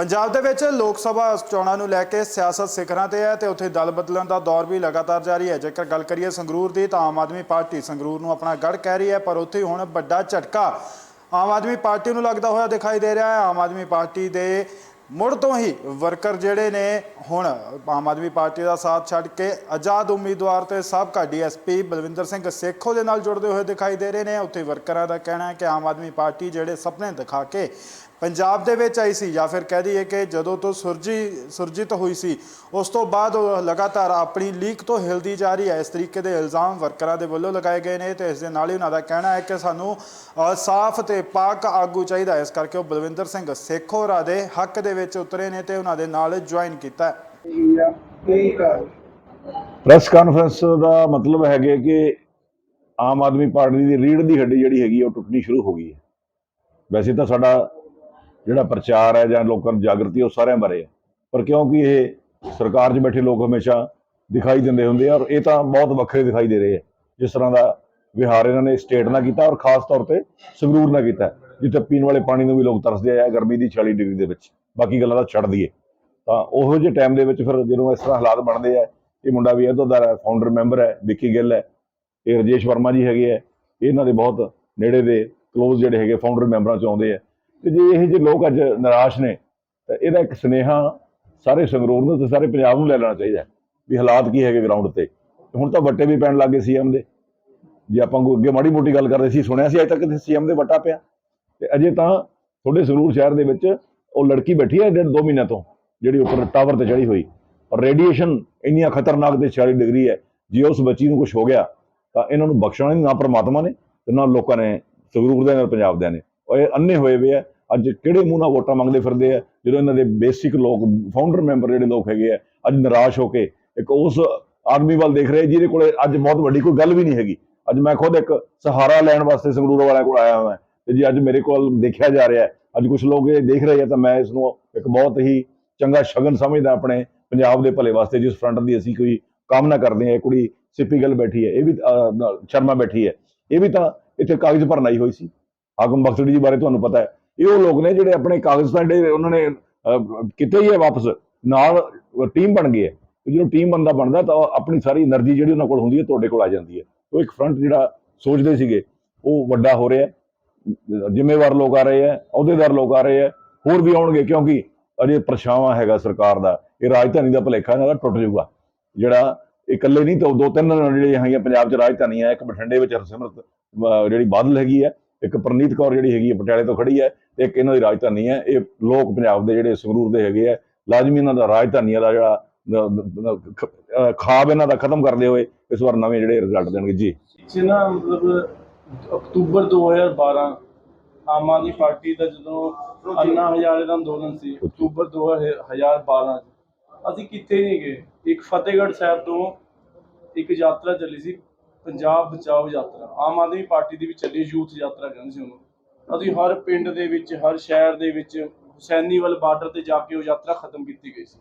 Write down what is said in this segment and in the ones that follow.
ਪੰਜਾਬ ਦੇ ਵਿੱਚ ਲੋਕ ਸਭਾ ਚੋਣਾਂ ਨੂੰ ਲੈ ਕੇ ਸਿਆਸਤ ਸਿਖਰਾਂ ਤੇ ਹੈ ਤੇ ਉੱਥੇ ਦਲ ਬਦਲਣ ਦਾ ਦੌਰ ਵੀ ਲਗਾਤਾਰ ਜਾਰੀ ਹੈ। ਜੇਕਰ ਗੱਲ ਕਰੀਏ ਸੰਗਰੂਰ ਦੀ, ਤਾਂ ਆਮ ਆਦਮੀ ਪਾਰਟੀ ਸੰਗਰੂਰ ਨੂੰ ਆਪਣਾ ਗੜ ਕਹਿ ਰਹੀ ਹੈ, ਪਰ ਉੱਥੇ ਹੁਣ ਵੱਡਾ ਝਟਕਾ ਆਮ ਆਦਮੀ ਪਾਰਟੀ ਨੂੰ ਲੱਗਦਾ ਹੋਇਆ ਦਿਖਾਈ ਦੇ ਰਿਹਾ ਹੈ। ਆਮ ਆਦਮੀ ਪਾਰਟੀ ਦੇ ਮੁੜ ਤੋਂ ਹੀ ਵਰਕਰ ਜਿਹੜੇ ਨੇ ਹੁਣ ਆਮ ਆਦਮੀ ਪਾਰਟੀ ਦਾ ਸਾਥ ਛੱਡ ਕੇ ਆਜ਼ਾਦ ਉਮੀਦਵਾਰ ਤੇ ਸਾਬਕਾ ਡੀਐਸਪੀ ਬਲਵਿੰਦਰ ਸਿੰਘ ਸੇਖੋ ਦੇ ਨਾਲ ਜੁੜਦੇ ਹੋਏ ਦਿਖਾਈ ਦੇ ਰਹੇ ਨੇ। ਉੱਥੇ ਵਰਕਰਾਂ ਦਾ ਕਹਿਣਾ ਹੈ ਕਿ ਆਮ ਆਦਮੀ ਪਾਰਟੀ ਜਿਹੜੇ ਸੁਪਨੇ ਦਿਖਾ ਕੇ ਪੰਜਾਬ ਦੇ ਵਿੱਚ ਆਈ ਸੀ ਜਾਂ ਫਿਰ ਕਹਿ ਦਈਏ ਕਿ ਜਦੋਂ ਤੋਂ ਸੁਰਜੀ ਸੁਰਜੀਤ ਹੋਈ ਸੀ ਉਸ ਤੋਂ ਬਾਅਦ ਉਹ ਲਗਾਤਾਰ ਆਪਣੀ ਲੀਕ ਤੋਂ ਹਿਲਦੀ ਜਾ ਰਹੀ ਹੈ। ਇਸ ਤਰੀਕੇ ਦੇ ਇਲਜ਼ਾਮ ਵਰਕਰਾਂ ਦੇ ਵੱਲੋਂ ਲਗਾਏ ਗਏ ਨੇ ਤੇ ਇਸ ਦੇ ਨਾਲ ਹੀ ਉਹਨਾਂ ਦਾ ਕਹਿਣਾ ਹੈ ਕਿ ਸਾਨੂੰ ਸਾਫ਼ ਤੇ ਪਾਕ ਆਗੂ ਚਾਹੀਦਾ ਹੈ। ਇਸ ਕਰਕੇ ਉਹ ਬਲਵਿੰਦਰ ਸਿੰਘ ਸੇਖੋਰਾ ਦੇ ਹੱਕ ਦੇ ਵਿੱਚ ਉਤਰੇ ਨੇ ਤੇ ਉਹਨਾਂ ਦੇ ਨਾਲ ਜੁਆਇਨ ਕੀਤਾ ਪ੍ਰੈਸ ਕਾਨਫਰੰਸ ਦਾ ਮਤਲਬ ਹੈਗੇ ਕਿ ਆਮ ਆਦਮੀ ਪਾਰਟੀ ਦੀ ਰੀੜ ਦੀ ਹੱਡੀ ਜਿਹੜੀ ਹੈਗੀ ਹੈ, ਉਹ ਟੁੱਟਣੀ ਸ਼ੁਰੂ ਹੋ ਗਈ ਹੈ। ਵੈਸੇ ਤਾਂ ਸਾਡਾ ਜਿਹੜਾ ਪ੍ਰਚਾਰ ਹੈ ਜਾਂ ਲੋਕਾਂ ਨੂੰ ਜਾਗਰਤੀ ਉਹ ਸਾਰਿਆਂ ਬਾਰੇ ਹੈ। ਪਰ ਕਿਉਂਕਿ ਇਹ ਸਰਕਾਰ 'ਚ ਬੈਠੇ ਲੋਕ ਹਮੇਸ਼ਾ ਦਿਖਾਈ ਦਿੰਦੇ ਹੁੰਦੇ ਆ ਔਰ ਇਹ ਤਾਂ ਬਹੁਤ ਵੱਖਰੇ ਦਿਖਾਈ ਦੇ ਰਹੇ ਆ। ਜਿਸ ਤਰ੍ਹਾਂ ਦਾ ਵਿਹਾਰ ਇਹਨਾਂ ਨੇ ਸਟੇਟ ਨਾਲ ਕੀਤਾ ਔਰ ਖਾਸ ਤੌਰ ਤੇ ਸੰਗਰੂਰ ਨਾਲ ਕੀਤਾ, ਜਿੱਥੇ ਪੀਣ ਵਾਲੇ ਪਾਣੀ ਨੂੰ ਵੀ ਲੋਕ ਤਰਸਦੇ ਆ ਗਰਮੀ ਦੀ 40 ਡਿਗਰੀ ਦੇ ਵਿੱਚ। ਬਾਕੀ ਗੱਲਾਂ ਤਾਂ ਛੱਡ ਦਈਏ। ਤਾਂ ਉਹੋ ਜਿਹੇ ਟਾਈਮ ਦੇ ਵਿੱਚ ਫਿਰ ਜਦੋਂ ਇਸ ਤਰ੍ਹਾਂ ਹਾਲਾਤ ਬਣਦੇ ਆ, ਇਹ ਮੁੰਡਾ ਵੀ ਇਹਦਾ ਦਾ ਫਾਊਂਡਰ ਮੈਂਬਰ ਹੈ, ਵਿੱਕੀ ਗਿੱਲ ਹੈ, ਇਹ ਰਜੇਸ਼ ਵਰਮਾ ਜੀ ਹੈਗੇ ਆ। ਇਹਨਾਂ ਦੇ ਬਹੁਤ ਨੇੜੇ ਦੇ ਕਲੋਜ਼ ਜਿਹੜੇ ਹੈਗੇ ਫਾਊਂਡਰ ਮੈਂਬਰਾਂ ਚ ਆਉਂਦੇ ਆ। ਤੇ ਜੇ ਇਹ ਜਿਹੇ ਲੋਕ ਅੱਜ ਨਿਰਾਸ਼ ਨੇ, ਤਾਂ ਇਹਦਾ ਇੱਕ ਸੁਨੇਹਾ ਸਾਰੇ ਸੰਗਰੂਰ ਨੂੰ ਤੇ ਸਾਰੇ ਪੰਜਾਬ ਨੂੰ ਲੈ ਲੈਣਾ ਚਾਹੀਦਾ ਵੀ ਹਾਲਾਤ ਕੀ ਹੈਗੇ ਗਰਾਊਂਡ ਤੇ। ਹੁਣ ਤਾਂ ਵੱਟੇ ਵੀ ਪੈਣ ਲੱਗੇ ਸੀਐਮ ਦੇ। ਜੇ ਆਪਾਂ ਕੋਈ ਅੱਗੇ ਮਾੜੀ ਮੋਟੀ ਗੱਲ ਕਰਦੇ ਸੀ, ਸੁਣਿਆ ਸੀ ਅਜੇ ਤੱਕ ਸੀਐਮ ਦੇ ਵੱਟਾ ਪਿਆ। ਤੇ ਅਜੇ ਤਾਂ ਤੁਹਾਡੇ ਸੰਗਰੂਰ ਸ਼ਹਿਰ ਦੇ ਵਿੱਚ ਉਹ ਲੜਕੀ ਬੈਠੀ ਹੈ ਡੇਢ ਦੋ ਮਹੀਨਿਆਂ ਤੋਂ, ਜਿਹੜੀ ਉੱਪਰ ਟਾਵਰ ਤੇ ਚੜੀ ਹੋਈ। ਔਰ ਰੇਡੀਏਸ਼ਨ ਇੰਨੀਆਂ ਖਤਰਨਾਕ ਤੇ 40 ਡਿਗਰੀ ਹੈ, ਜੇ ਉਸ ਬੱਚੀ ਨੂੰ ਕੁਝ ਹੋ ਗਿਆ, ਤਾਂ ਇਹਨਾਂ ਨੂੰ ਬਖਸ਼ਣਾ ਨਹੀਂ ਨਾ ਪਰਮਾਤਮਾ ਨੇ ਤੇ ਨਾ ਲੋਕਾਂ ਨੇ ਸੰਗਰੂਰ ਦੇ ਨਾਲ ਪੰਜਾਬ ਦੇ ਨੇ। ਇਹ ਅੰਨੇ ਹੋਏ ਵੇ ਆ। ਅੱਜ ਕਿਹੜੇ ਮੂੰਹ ਨਾਲ ਵੋਟਾਂ ਮੰਗਦੇ ਫਿਰਦੇ ਆ? ਜਦੋਂ ਇਹਨਾਂ ਦੇ ਬੇਸਿਕ ਲੋਕ ਫਾਊਂਡਰ ਮੈਂਬਰ ਜਿਹੜੇ ਲੋਕ ਹੈਗੇ ਆ, ਅੱਜ ਨਿਰਾਸ਼ ਹੋ ਕੇ ਇੱਕ ਉਸ ਆਦਮੀ ਵੱਲ ਦੇਖ ਰਹੇ ਜਿਹਦੇ ਕੋਲੇ ਅੱਜ ਬਹੁਤ ਵੱਡੀ ਕੋਈ ਗੱਲ ਵੀ ਨਹੀਂ ਹੈਗੀ। ਅੱਜ ਮੈਂ ਖੁਦ ਇੱਕ ਸਹਾਰਾ ਲੈਣ ਵਾਸਤੇ ਸੰਗਰੂਰ ਵਾਲਿਆਂ ਕੋਲ ਆਇਆ ਹਾਂ ਤੇ ਜੀ ਅੱਜ ਮੇਰੇ ਕੋਲ ਦੇਖਿਆ ਜਾ ਰਿਹਾ ਹੈ, ਅੱਜ ਕੁਝ ਲੋਕ ਇਹ ਦੇਖ ਰਹੇ ਆ, ਤਾਂ ਮੈਂ ਇਸ ਨੂੰ ਇੱਕ ਬਹੁਤ ਹੀ ਚੰਗਾ ਸ਼ਗਨ ਸਮਝਦਾ ਆਪਣੇ ਪੰਜਾਬ ਦੇ ਭਲੇ ਵਾਸਤੇ, ਜਿਸ ਫਰੰਟ ਦੀ ਅਸੀਂ ਕੋਈ ਕਾਮਨਾ ਕਰਦੇ ਹਾਂ। ਇਹ ਕੁੜੀ ਸਿੱਪੀ ਗੱਲ ਬੈਠੀ ਹੈ, ਇਹ ਵੀ ਸ਼ਰਮਾ ਬੈਠੀ ਹੈ। ਇਹ ਵੀ ਤਾਂ ਇੱਥੇ ਕਾਗਜ਼ ਭਰਨ ਆਈ ਹੋਈ ਸੀ। ਹਾਕਮ ਬਖਸ਼ੜੀ ਜੀ ਬਾਰੇ ਤੁਹਾਨੂੰ ਪਤਾ ਹੈ। ਇਹ ਉਹ ਲੋਕ ਨੇ ਜਿਹੜੇ ਆਪਣੇ ਕਾਗਜ਼ ਤਾਂ ਜਿਹੜੇ ਉਹਨਾਂ ਨੇ ਕਿਤੇ ਹੀ ਹੈ ਵਾਪਸ। ਨਾਲ ਟੀਮ ਬਣ ਗਈ ਹੈ। ਜਦੋਂ ਟੀਮ ਬੰਦਾ ਬਣਦਾ ਤਾਂ ਆਪਣੀ ਸਾਰੀ એનર્ਜੀ ਜਿਹੜੀ ਉਹਨਾਂ ਕੋਲ ਹੁੰਦੀ ਹੈ, ਤੁਹਾਡੇ ਕੋਲ ਆ ਜਾਂਦੀ ਹੈ। ਉਹ ਇੱਕ ਫਰੰਟ ਜਿਹੜਾ ਸੋਚਦੇ ਸੀਗੇ, ਉਹ ਵੱਡਾ ਹੋ ਰਿਹਾ ਜ਼ਿੰਮੇਵਾਰ ਲੋਕ ਆ ਰਹੇ ਆ ਅਹੁਦੇਦਾਰ ਲੋਕ ਆ ਰਹੇ ਆ ਹੋਰ ਵੀ ਆਉਣਗੇ ਕਿਉਂਕਿ ਅਜੇ ਪਰਛਾਵਾਂ ਹੈਗਾ ਸਰਕਾਰ ਦਾ। ਇਹ ਰਾਜਧਾਨੀ ਦਾ ਭਲੇਖਾ ਨਾਲ ਟੁੱਟ ਜਾਊਗਾ। ਜਿਹੜਾ ਇਕੱਲੇ ਨਹੀਂ ਤਾਂ ਦੋ ਤਿੰਨ ਜਿਹੜੇ ਹੈਗੀਆਂ ਪੰਜਾਬ 'ਚ ਰਾਜਧਾਨੀ ਰਾਜਧਾਨੀਆਂ, ਇੱਕ ਬਠਿੰਡੇ ਵਿੱਚ ਹਰਸਿਮਰਤ ਜਿਹੜੀ ਬਾਦਲ ਹੈਗੀ ਹੈ ਇੱਕ ਪ੍ਰਨੀਤ ਕੌਰ ਜਿਹੜੀ ਹੈਗੀ ਹੈ ਪਟਿਆਲੇ ਤੋਂ ਖੜੀ ਹੈ ਤੇ ਇੱਕ ਇਹਨਾਂ ਦੀ ਰਾਜਧਾਨੀ ਹੈ। ਇਹ ਲੋਕ ਪੰਜਾਬ ਦੇ ਜਿਹੜੇ ਸੰਗਰੂਰ ਦੇ ਹੈਗੇ ਆ ਲਾਜ਼ਮੀ ਇਹਨਾਂ ਦਾ ਰਾਜਧਾਨੀਆਂ ਦਾ ਜਿਹੜਾ ਅਹ, ਖਾਬ ਇਹਨਾਂ ਦਾ ਖਤਮ ਕਰਦੇ ਹੋਏ ਇਸ ਵਾਰ ਨਵੇਂ ਜਿਹੜੇ ਰਿਜ਼ਲਟ ਦੇਣਗੇ। ਜੀ। ਸੀ ਨਾ ਮਤਲਬ ਅਕਤੂਬਰ 2012 ਆਮ ਆਦਮੀ ਪਾਰਟੀ ਦਾ ਜਦੋਂ ਅੰਨਾ ਹਜ਼ਾਰੇ ਦਾ ਅੰਦੋਲਨ ਸੀ ਅਕਤੂਬਰ 2012 ਚ ਅਸੀਂ ਕਿੱਥੇ ਨਹੀਂ ਗਏ। ਇੱਕ ਫਤਿਹਗੜ੍ਹ ਸਾਹਿਬ ਤੋਂ ਇੱਕ ਯਾਤਰਾ ਚੱਲੀ ਸੀ ਪੰਜਾਬ ਬਚਾਓ ਯਾਤਰਾ। ਆਮ ਆਦਮੀ ਪਾਰਟੀ ਦੀ ਵੀ ਚੱਲੀ ਯੂਥ ਯਾਤਰਾ ਕਹਿੰਦੇ ਸੀ ਉਹਨੂੰ। ਅਸੀਂ ਹਰ ਪਿੰਡ ਦੇ ਵਿੱਚ, ਹਰ ਸ਼ਹਿਰ ਦੇ ਵਿੱਚ ਹੁਸੈਨੀਵਾਲ ਬਾਰਡਰ ਤੇ ਜਾ ਕੇ ਉਹ ਯਾਤਰਾ ਖਤਮ ਕੀਤੀ ਗਈ ਸੀ।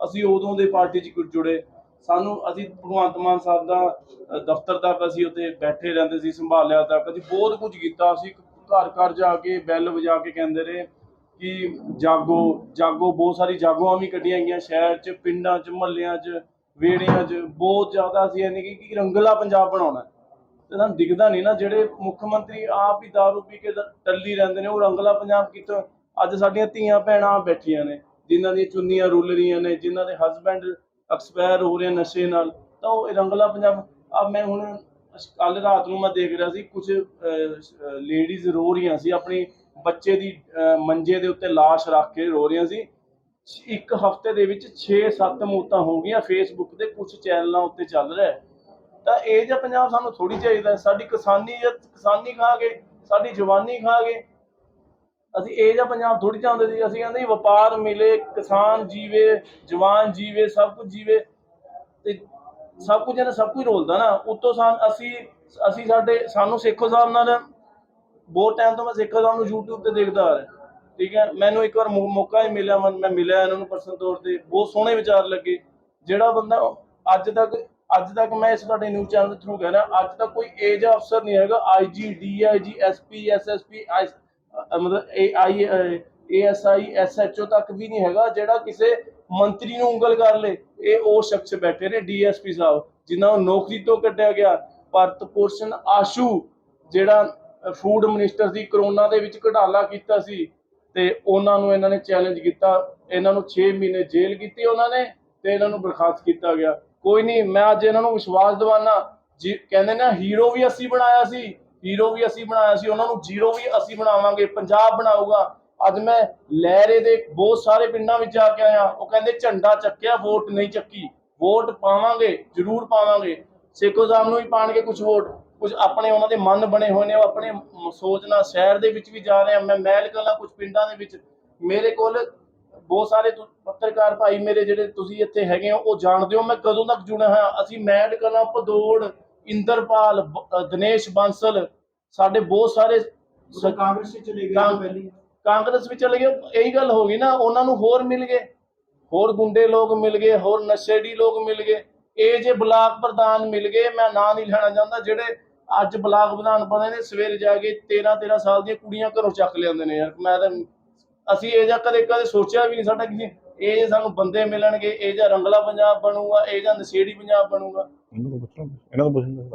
ਅਸੀਂ ਉਦੋਂ ਦੇ ਪਾਰਟੀ 'ਚ ਕੁਝ ਜੁੜੇ। ਸਾਨੂੰ, ਅਸੀਂ ਭਗਵੰਤ ਮਾਨ ਸਾਹਿਬ ਦਾ ਦਫ਼ਤਰ ਤੱਕ ਅਸੀਂ ਉੱਥੇ ਬੈਠੇ ਰਹਿੰਦੇ ਸੀ, ਸੰਭਾਲਿਆ ਤੱਕ। ਅਸੀਂ ਬਹੁਤ ਕੁਝ ਕੀਤਾ। ਅਸੀਂ ਘਰ ਘਰ ਜਾ ਕੇ ਬੈਲ ਵਜਾ ਕੇ ਕਹਿੰਦੇ ਰਹੇ ਕਿ ਜਾਗੋ ਜਾਗੋ, ਬਹੁਤ ਸਾਰੀ ਜਾਗੋਆਂ ਵੀ ਕੱਢੀਆਂ ਗਈਆਂ ਸ਼ਹਿਰ 'ਚ, ਪਿੰਡਾਂ 'ਚ, ਮਹੱਲਿਆਂ 'ਚ। ਵਿਹੜਿਆਂ 'ਚ ਬਹੁਤ ਜ਼ਿਆਦਾ ਅਸੀਂ ਇਹਨੇ ਕਿ ਰੰਗਲਾ ਪੰਜਾਬ ਬਣਾਉਣਾ ਤੇ ਸਾਨੂੰ ਦਿਖਦਾ ਨਹੀਂ ਨਾ, ਜਿਹੜੇ ਮੁੱਖ ਮੰਤਰੀ ਆਪ ਹੀ ਦਾਰੂ ਪੀ ਕੇ ਟੱਲੀ ਰਹਿੰਦੇ ਨੇ, ਉਹ ਰੰਗਲਾ ਪੰਜਾਬ ਕਿਤੋਂ ਅੱਜ ਸਾਡੀਆਂ ਧੀਆਂ ਭੈਣਾਂ ਬੈਠੀਆਂ ਨੇ, ਜਿਨ੍ਹਾਂ ਦੀਆਂ ਚੁੰਨੀਆਂ ਰੁੱਲ ਰਹੀਆਂ ਨੇ, ਜਿਨ੍ਹਾਂ ਦੇ ਹਸਬੈਂਡ ਐਕਸਪਾਇਰ ਹੋ ਰਹੇ ਨਸ਼ੇ ਨਾਲ, ਤਾਂ ਉਹ ਰੰਗਲਾ ਪੰਜਾਬ ਆ ਮੈਂ ਹੁਣ ਕੱਲ ਰਾਤ ਨੂੰ ਮੈਂ ਦੇਖ ਰਿਹਾ ਸੀ ਕੁਝ ਲੇਡੀਜ਼ ਰੋ ਰਹੀਆਂ ਸੀ, ਆਪਣੀ ਬੱਚੇ ਦੀ ਮੰਜੇ ਦੇ ਉੱਤੇ ਲਾਸ਼ ਰੱਖ ਕੇ ਰੋ ਰਹੀਆਂ ਸੀ। ਇੱਕ ਹਫ਼ਤੇ ਦੇ ਵਿੱਚ 6-7 ਮੌਤਾਂ ਹੋ ਗਈਆਂ। ਫੇਸਬੁੱਕ ਤੇ ਕੁਝ ਚੈਨਲਾਂ ਉੱਤੇ ਚੱਲ ਰਿਹਾ ਤਾਂ ਇਹ ਜਿਹਾ ਪੰਜਾਬ ਸਾਨੂੰ ਥੋੜੀ ਚਾਹੀਦਾ ਸਾਡੀ ਕਿਸਾਨੀ ਕਿਸਾਨੀ ਖਾ ਗਏ ਸਾਡੀ ਜਵਾਨੀ ਖਾ ਗਏ ਅਸੀਂ ਇਹ ਜਿਹਾ ਪੰਜਾਬ ਥੋੜੀ ਚਾਹੁੰਦੇ ਸੀ। ਅਸੀਂ ਕਹਿੰਦੇ ਵਪਾਰ ਮਿਲੇ, ਕਿਸਾਨ ਜੀਵੇ, ਜਵਾਨ ਜੀਵੇ, ਸਭ ਕੁਝ ਜੀਵੇ ਤੇ ਸਭ ਕੁਝ ਇਹਨਾਂ ਸਭ ਕੁਝ ਰੋਲਦਾ ਨਾ। ਉਤੋਂ ਸਾਂ ਅਸੀਂ ਅਸੀਂ ਸਾਡੇ, ਸਾਨੂੰ ਸੇਖੋ ਸਾਹਿਬ ਨਾਲ, ਬਹੁਤ ਟਾਈਮ ਤੋਂ ਮੈਂ ਸੇਖੋ ਸਾਹਿਬ ਨੂੰ YouTube ਤੇ ਦੇਖਦਾ ਆ ਰਿਹਾ। ਠੀਕ ਹੈ, ਮੈਨੂੰ ਇੱਕ ਵਾਰ ਮੌ- ਮੌਕਾ ਹੀ ਮਿਲਿਆ, ਮੈਂ ਮੈਂ ਮਿਲਿਆ ਇਹਨਾਂ ਨੂੰ ਪਰਸਨਲ ਤੌਰ ਤੇ, ਬਹੁਤ ਸੋਹਣੇ ਵਿਚਾਰ ਲੱਗੇ। ਜਿਹੜਾ ਬੰਦਾ ਅੱਜ ਤੱਕ ਅੱਜ ਤੱਕ ਮੈਂ ਇਸ ਤੁਹਾਡੇ ਨਿਊਜ਼ ਚੈਨਲ ਦੇ ਥਰੂ ਕਹਿ ਅੱਜ ਤੱਕ ਕੋਈ ਏਜ ਅਫਸਰ ਨਹੀਂ ਹੈਗਾ ਆਈਜੀ ਡੀਆਈਜੀ ਐਸਪੀ ਐਸਐਸਪੀ ਮਤਲਬ ਇਹ ਏਐਸਆਈ ਐਸਐਚਓ ਤੱਕ ਵੀ ਨਹੀਂ ਹੈਗਾ, ਜਿਹੜਾ ਕਿਸੇ ਮੰਤਰੀ ਨੂੰ ਉਂਗਲ ਕਰ ਲੇ, ਇਹ ਉਹ ਸ਼ਖਸ ਬੈਠੇ ਨੇ ਡੀਐਸਪੀ ਸਾਹਿਬ, ਜਿਨ੍ਹਾਂ ਨੂੰ ਨੌਕਰੀ ਤੋਂ ਕੱਢਿਆ ਗਿਆ। ਭਾਰਤ ਭੂਸ਼ਣ ਆਸ਼ੂ, ਜਿਹੜਾ ਫੂਡ ਮਿਨਿਸਟਰ ਸੀ ਕਰੋਨਾ ਦੇ ਵਿੱਚ ਘਟਾਲਾ ਕੀਤਾ ਸੀ ਤੇ ਉਹਨਾਂ ਨੂੰ ਇਹਨਾਂ ਨੇ ਚੈਲੰਜ ਕੀਤਾ। ਇਹਨਾਂ ਨੂੰ 6 ਮਹੀਨੇ ਜੇਲ੍ਹ ਕੀਤੀ ਉਹਨਾਂ ਨੇ ਤੇ ਇਹਨਾਂ ਨੂੰ ਬਰਖਾਸਤ ਕੀਤਾ ਗਿਆ। ਕੋਈ ਨਹੀਂ, ਮੈਂ ਅੱਜ ਇਹਨਾਂ ਨੂੰ ਵਿਸ਼ਵਾਸ ਦਿਵਾਨਾ। ਕਹਿੰਦੇ ਨਾ ਹੀਰੋ ਵੀ ਅਸੀਂ ਬਣਾਇਆ ਸੀ ਹੀਰੋ ਵੀ ਅਸੀਂ ਬਣਾਇਆ ਸੀ, ਉਹਨਾਂ ਨੂੰ ਜ਼ੀਰੋ ਵੀ ਅਸੀਂ ਬਣਾਵਾਂਗੇ, ਪੰਜਾਬ ਬਣਾਊਗਾ। ਅੱਜ ਮੈਂ ਲਹਿਰੇ ਦੇ ਬਹੁਤ ਸਾਰੇ ਪਿੰਡਾਂ ਵਿੱਚ ਜਾ ਕੇ ਆਇਆ। ਉਹ ਕਹਿੰਦੇ, ਝੰਡਾ ਚੱਕਿਆ, ਵੋਟ ਨਹੀਂ ਚੱਕੀ। ਵੋਟ ਪਾਵਾਂਗੇ, ਜ਼ਰੂਰ ਪਾਵਾਂਗੇ। ਸੇਖੋ ਸਾਹਿਬ ਨੂੰ ਵੀ ਪਾਣਗੇ ਕੁਝ ਵੋਟ। ਕੁਝ ਆਪਣੇ ਉਹਨਾਂ ਦੇ ਮਨ ਬਣੇ ਹੋਏ ਨੇ ਉਹ ਆਪਣੇ ਸੋਚ ਨਾਲ ਸ਼ਹਿਰ ਦੇ ਵਿੱਚ ਵੀ ਜਾ ਰਹੇ ਆ। ਮੈਂ ਮਹਿਲ ਕਲਾਂ ਕੁਝ ਪਿੰਡਾਂ ਦੇ ਵਿੱਚ ਮੇਰੇ ਕੋਲ ਬਹੁਤ ਸਾਰੇ ਪੱਤਰਕਾਰ ਭਾਈ ਮੇਰੇ ਜਿਹੜੇ ਤੁਸੀਂ ਇੱਥੇ ਹੈਗੇ ਹੋ ਉਹ ਜਾਣਦੇ ਹੋ ਮੈਂ ਕਦੋਂ ਤੱਕ ਜੁੜਿਆ ਹਾਂ। ਅਸੀਂ ਮਹਿਲ ਕਲਾਂ ਭਦੌੜ ਇੰਦਰਪਾਲ ਦਿਨੇਸ਼ ਬਾਂਸਲ ਸਾਡੇ ਬਹੁਤ ਸਾਰੇ ਕਾਂਗਰਸ ਵਿੱਚ ਚਲੇ ਕਾਂ- ਕਾਂਗਰਸ ਵਿੱਚ ਚਲੇ ਗਏ। ਇਹੀ ਗੱਲ ਹੋ ਗਈ ਨਾ ਉਹਨਾਂ ਨੂੰ ਹੋਰ ਮਿਲ ਗਏ। ਹੋਰ ਗੁੰਡੇ ਲੋਕ ਮਿਲ ਗਏ ਹੋਰ ਨਸ਼ੇੜੀ ਲੋਕ ਮਿਲ ਗਏ। ਇਹ ਜੇ ਬਲਾਕ ਪ੍ਰਧਾਨ ਮਿਲ ਗਏ, ਮੈਂ ਨਾਂ ਨਹੀਂ ਲੈਣਾ ਚਾਹੁੰਦਾ। ਜਿਹੜੇ ਅੱਜ ਬਲਾਕ ਪ੍ਰਧਾਨ ਬਣੇ ਨੇ, ਸਵੇਰੇ ਜਾ ਕੇ 13 13 ਸਾਲ ਦੀਆਂ ਕੁੜੀਆਂ ਘਰੋਂ ਚੱਕ ਲਿਆਉਂਦੇ ਨੇ ਯਾਰ। ਮੈਂ ਤਾਂ ਅਸੀਂ ਇਹ ਜਾਂ ਕਦੇ ਕਦੇ ਸੋਚਿਆ ਵੀ ਨਹੀਂ ਸਾਡਾ ਕਿਸੇ ਇਹ ਜੇ ਸਾਨੂੰ ਬੰਦੇ ਮਿਲਣਗੇ, ਇਹ ਜਾਂ ਰੰਗਲਾ ਪੰਜਾਬ ਬਣੂਗਾ, ਇਹ ਜਾਂ ਨਸ਼ੇੜੀ ਪੰਜਾਬ ਬਣੂਗਾ। ਇਹਨਾਂ ਤੋਂ ਪੁੱਛਣਾ ਇਹਨਾਂ ਤੋਂ ਪੁੱਛਣਾ